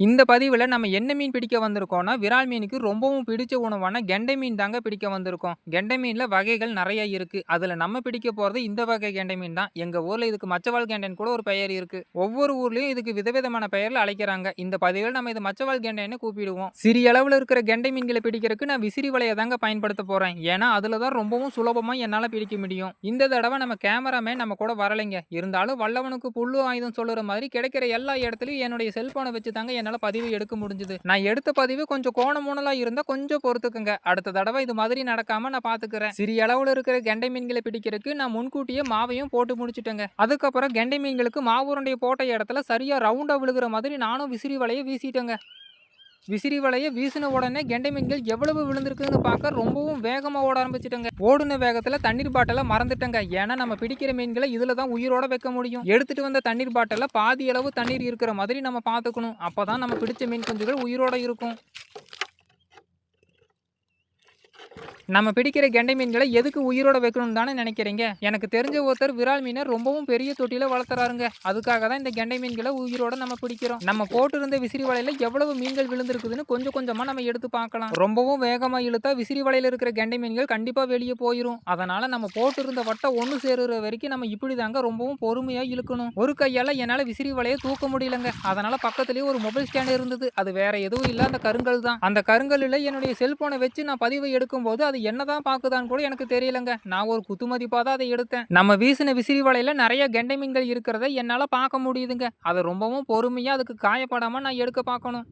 இந்த பதிவில் நம்ம என்ன மீன் பிடிக்க வந்திருக்கோம்னா விரால் மீனுக்கு ரொம்பவும் பிடிச்ச உணவான கெண்டை மீன் தாங்க பிடிக்க வந்திருக்கோம். கெண்டை மீனில் வகைகள் நிறைய இருக்குது அதில் நம்ம பிடிக்க போகிறது இந்த வகை கெண்டை மீன் தான். எங்கள் ஊரில் இதுக்கு மச்சவாள் கெண்டைன்னு கூட ஒரு பெயர் இருக்குது ஒவ்வொரு ஊர்லேயும் இதுக்கு விதவிதமான பெயரில் அழைக்கிறாங்க. இந்த பதிவில் நம்ம இது மச்சவாள் கெண்டைன்னு கூப்பிடுவோம். சிறிய அளவில் இருக்கிற கெண்டை மீன்களை பிடிக்கிறதுக்கு நான் விசிறி வலையை தாங்க பயன்படுத்த போகிறேன் ஏன்னா அதில் தான் ரொம்பவும் சுலபமாக என்னால் பிடிக்க முடியும். இந்த தடவை நம்ம கேமராமேன் நம்ம கூட வரலைங்க. இருந்தாலும் வல்லவனுக்கு புல்லு ஆயுதம் சொல்லுற மாதிரி கிடைக்கிற எல்லா இடத்துலையும் என்னுடைய செல்ஃபோனை வச்சு தாங்க என்னால் பதிவு எடுக்க முடிஞ்சுது. நான் எடுத்த பதிவு கொஞ்சம் கோணமூனலாக இருந்தால் கொஞ்சம் பொறுத்துக்குங்க. அடுத்த தடவை இது மாதிரி நடக்காம நான் பார்த்துக்கிறேன் சிறிய அளவில் இருக்கிற கெண்டை மீன்களை பிடிக்கிறதுக்கு நான் முன்கூட்டியே மாவையும் போட்டு முடிச்சுட்டேங்க. அதுக்கப்புறம் கெண்டை மீன்களுக்கு மாவுருண்டைய போட்ட இடத்துல சரியாக ரவுண்டாக விழுகிற மாதிரி நானும் விசிறி வலையை வீசிட்டேங்க. விசிறி வலையை வீசின உடனே கெண்டை மீன்கள் எவ்வளவு விழுந்திருக்குன்னு பார்க்க ரொம்பவும் வேகமாக ஓட ஆரம்பிச்சிட்டங்க. ஓடுன வேகத்தில் தண்ணீர் பாட்டிலை மறந்துட்டங்க. ஏன்னா நம்ம பிடிக்கிற மீன்களை இதில் தான் உயிரோட வைக்க முடியும். எடுத்துட்டு வந்த தண்ணீர் பாட்டிலில் பாதி அளவு தண்ணீர் இருக்கிற மாதிரி நம்ம பார்த்துக்கணும். அப்போ தான் நம்ம பிடிச்ச மீன் குஞ்சுகள் உயிரோட இருக்கும். நம்ம பிடிக்கிற கெண்டை மீன்களை எதுக்கு உயிரோட வைக்கணும்னு தானே நினைக்கிறீங்க? எனக்கு தெரிஞ்ச ஒருத்தர் விரால் மீனை ரொம்பவும் பெரிய தொட்டியில வளர்த்துறாருங்க. அதுக்காக தான் இந்த கெண்டை மீன்களை உயிரோட நம்ம பிடிக்கிறோம். நம்ம போட்டிருந்த விசிறி வலையில எவ்வளவு மீன்கள் விழுந்திருக்குதுன்னு கொஞ்சம் கொஞ்சமா நம்ம எடுத்து பார்க்கலாம். ரொம்பவும் வேகமா இழுத்தா விசிறி வலையில இருக்கிற கெண்டை மீன்கள் கண்டிப்பா வெளியே போயிடும் அதனால நம்ம போட்டிருந்த வட்டம் ஒன்று சேருற வரைக்கும் நம்ம இப்படி தாங்க ரொம்பவும் பொறுமையா இழுக்கணும். ஒரு கையால என்னால விசிறி வலையை தூக்க முடியலங்க. அதனால பக்கத்துலயே ஒரு மொபைல் ஸ்டாண்ட் இருந்தது. அது வேற எதுவும் இல்ல அந்த கருங்கல் தான். அந்த கருங்கல்ல என்னுடைய செல்போனை வச்சு நான் பதிவை எடுக்கும்போது அது என்னதான் பாக்குதான்னு கூட எனக்கு தெரியலங்க. நான் ஒரு குத்துமதிப்பாக தான் அதை எடுத்தேன். நம்ம வீசின விசிறி வலையில நிறைய கெண்டை மீன்கள் இருக்கிறத என்னால பார்க்க முடியுதுங்க. அதை ரொம்பவும் பொறுமையா அதுக்கு காயப்படாம நான் எடுக்க பார்க்கணும்.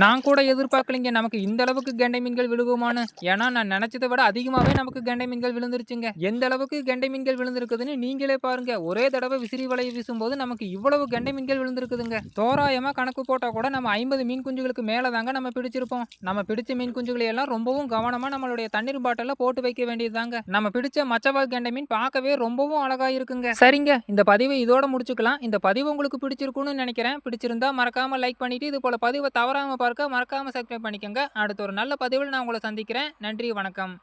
நான் கூட எதிர்பார்க்கலைங்க. நமக்கு இந்த அளவுக்கு கெண்டை மீன்கள் விழுகுமான்னு. ஏன்னா நான் நினைச்சதை விட அதிகமாகவே நமக்கு கெண்டை மீன்கள் விழுந்துருச்சுங்க. எந்த அளவுக்கு கெண்டை மீன்கள் விழுந்திருக்குதுன்னு நீங்களே பாருங்க. ஒரே தடவை விசிறி வலையை வீசும்போது நமக்கு இவ்வளவு கெண்டை மீன்கள் விழுந்திருக்குதுங்க. தோராயமா கணக்கு போட்டால் கூட நம்ம ஐம்பது மீன் குஞ்சுகளுக்கு மேலே தாங்க நம்ம பிடிச்சிருப்போம். நம்ம பிடிச்ச மீன் குஞ்சுகளை எல்லாம் ரொம்பவும் கவனமாக நம்மளுடைய தண்ணீர் பாட்டிலில் போட்டு வைக்க வேண்டியதுதாங்க. நம்ம பிடிச்ச மச்சவால் கெண்டை மீன் பார்க்கவே ரொம்பவும் அழகா இருக்குங்க. சரிங்க இந்த பதிவை இதோட முடிச்சுக்கலாம். இந்த பதிவு உங்களுக்கு பிடிச்சிருக்கும்னு நினைக்கிறேன். பிடிச்சிருந்தா மறக்காம லைக் பண்ணிட்டு இது போல பதிவை தவறாம பார்க்க மறக்காம சப்ஸ்கிரைப் பண்ணிக்கோங்க. அடுத்த ஒரு நல்ல பதிவில் நான் உங்களை சந்திக்கிறேன். நன்றி வணக்கம்.